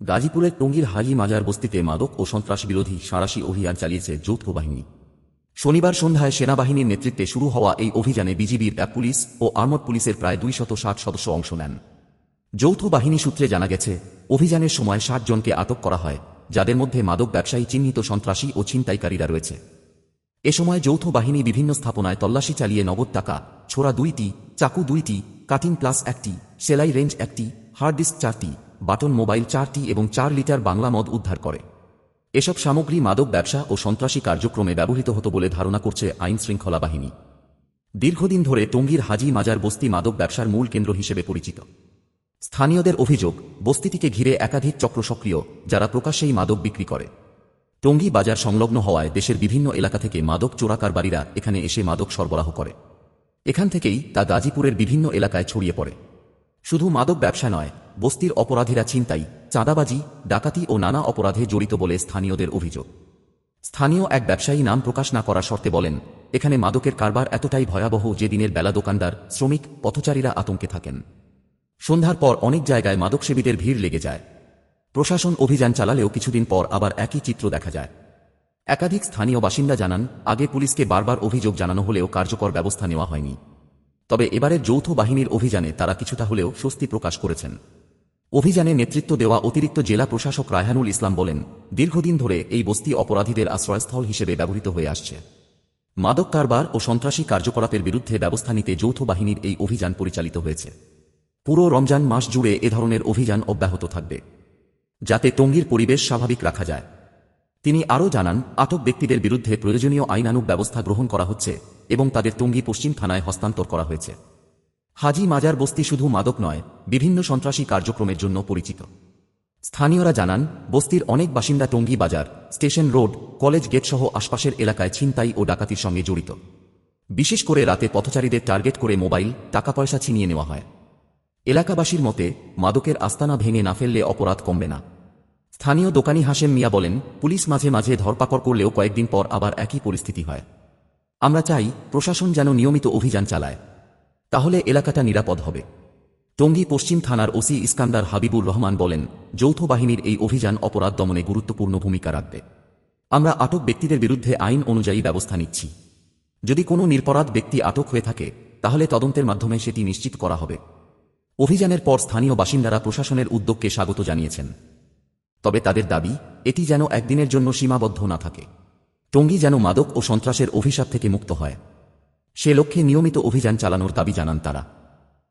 গাজীপুরের টঙ্গীর হাজি মাজার বস্তিতে মাদক ও সন্ত্রাস বিরোধী সাঁড়াশি অভিযান চালিয়েছে যৌথ বাহিনী। শনিবার সন্ধ্যায় সেনাবাহিনীর নেতৃত্বে শুরু হওয়া এই অভিযানে বিজিবির এক পুলিশ ও আর্মড পুলিশের প্রায় দুই শত ষাট সদস্য অংশ নেন। যৌথ বাহিনী সূত্রে জানা গেছে, অভিযানের সময় ষাট জনকে আটক করা হয়, যাদের মধ্যে মাদক ব্যবসায়ী, চিহ্নিত সন্ত্রাসী ও ছিনতাইকারীরা রয়েছে। এ সময় যৌথ বাহিনী বিভিন্ন স্থাপনায় তল্লাশি চালিয়ে নগদ টাকা, ছোড়া দুইটি, চাকু দুইটি, কাটিং প্লাস একটি, সেলাই রেঞ্জ একটি, হার্ড ডিস্ক চারটি বাটন মোবাইল চারটি এবং চার লিটার বাংলা মদ উদ্ধার করে। এসব সামগ্রী মাদক ব্যবসা ও সন্ত্রাসী কার্যক্রমে ব্যবহৃত হতো বলে ধারণা করছে আইন শৃঙ্খলা বাহিনী। দীর্ঘদিন ধরে টঙ্গীর হাজি মাজার বস্তি মাদক ব্যবসার মূল কেন্দ্র হিসেবে পরিচিত। স্থানীয়দের অভিযোগ, বস্তিটিকে ঘিরে একাধিক চক্র সক্রিয়, যারা প্রকাশ্যেই মাদক বিক্রি করে। টঙ্গী বাজার সংলগ্ন হওয়ায় দেশের বিভিন্ন এলাকা থেকে মাদক চোরাকারবারীরা এখানে এসে মাদক সরবরাহ করে। এখান থেকেই তা গাজীপুরের বিভিন্ন এলাকায় ছড়িয়ে পড়ে। শুধু মাদক ব্যবসা নয় বস্তির অপরাধীরা ছিনতাই, চাঁদাবাজি, ডাকাতি ও নানা অপরাধে জড়িত বলে স্থানীয়দের অভিযোগ। স্থানীয় এক ব্যবসায়ী নাম প্রকাশ না করার শর্তে বলেন, এখানে মাদকের কারবার এতটাই ভয়াবহ যে দিনের বেলা দোকানদার, শ্রমিক, পথচারীরা আতঙ্কে থাকেন। সন্ধ্যার পর অনেক জায়গায় মাদকসেবীদের ভিড় লেগে যায়। প্রশাসন অভিযান চালালেও কিছুদিন পর আবার একই চিত্র দেখা যায়। একাধিক স্থানীয় বাসিন্দা জানান, আগে পুলিশকে বারবার অভিযোগ জানানো হলেও কার্যকর ব্যবস্থা নেওয়া হয়নি। তবে এবারের যৌথ বাহিনীর অভিযানে তারা কিছুটা হলেও স্বস্তি প্রকাশ করেছেন। অভিযানে নেতৃত্ব দেওয়া অতিরিক্ত জেলা প্রশাসক রায়হানুল ইসলাম বলেন, দীর্ঘদিন ধরে এই বস্তি অপরাধীদের আশ্রয়স্থল হিসেবে ব্যবহৃত হয়ে আসছে। মাদক কারবার ও সন্ত্রাসী কার্যকলাপের বিরুদ্ধে ব্যবস্থা নিতে যৌথ বাহিনীর এই অভিযান পরিচালিত হয়েছে। পুরো রমজান মাস জুড়ে এ ধরনের অভিযান অব্যাহত থাকবে, যাতে টঙ্গীর পরিবেশ স্বাভাবিক রাখা যায়। তিনি আরও জানান, আটক ব্যক্তিদের বিরুদ্ধে প্রয়োজনীয় আইনানুগ ব্যবস্থা গ্রহণ করা হচ্ছে এবং তাদের টঙ্গী পশ্চিম থানায় হস্তান্তর করা হয়েছে। হাজি মাজার বস্তি শুধু মাদক নয়, বিভিন্ন সন্ত্রাসী কার্যক্রমের জন্য পরিচিত। স্থানীয়রা জানান, বস্তির অনেক বাসিন্দা টঙ্গী বাজার, স্টেশন রোড, কলেজ গেট সহ আশপাশের এলাকায় ছিনতাই ও ডাকাতির সঙ্গে জড়িত। বিশেষ করে রাতে পথচারীদের টার্গেট করে মোবাইল টাকা পয়সা ছিনিয়ে নেওয়া হয়। এলাকাবাসীর মতে, মাদকের আস্তানা ভেঙে না ফেললে অপরাধ কমবে না। স্থানীয় দোকানি হাশেম মিয়া বলেন, পুলিশ মাঝে মাঝে ধরপাকড় করলেও কয়েকদিন পর আবার একই পরিস্থিতি হয়। আমরা চাই, প্রশাসন যেন নিয়মিত অভিযান চালায়। তাহলে এলাকাটা নিরাপদ হবে। টঙ্গী পশ্চিম থানার ওসি ইস্কান্দার হাবিবুর রহমান বলেন, যৌথ বাহিনীর এই অভিযান অপরাধ দমনে গুরুত্বপূর্ণ ভূমিকা রাখবে। আমরা আটক ব্যক্তিদের বিরুদ্ধে আইন অনুযায়ী ব্যবস্থা নিচ্ছি। যদি কোনো নিরপরাধ ব্যক্তি আটক হয়ে থাকে, তাহলে তদন্তের মাধ্যমে সেটি নিশ্চিত করা হবে। অভিযানের পর স্থানীয় বাসিন্দারা প্রশাসনের উদ্যোগকে স্বাগত জানিয়েছেন। তবে তাদের দাবি, এটি যেন একদিনের জন্য সীমাবদ্ধ না থাকে। টঙ্গী যেন মাদক ও সন্ত্রাসের অভিশাপ থেকে মুক্ত হয়। সে লক্ষ্যে নিয়মিত অভিযান চালানোর দাবি জানান তারা।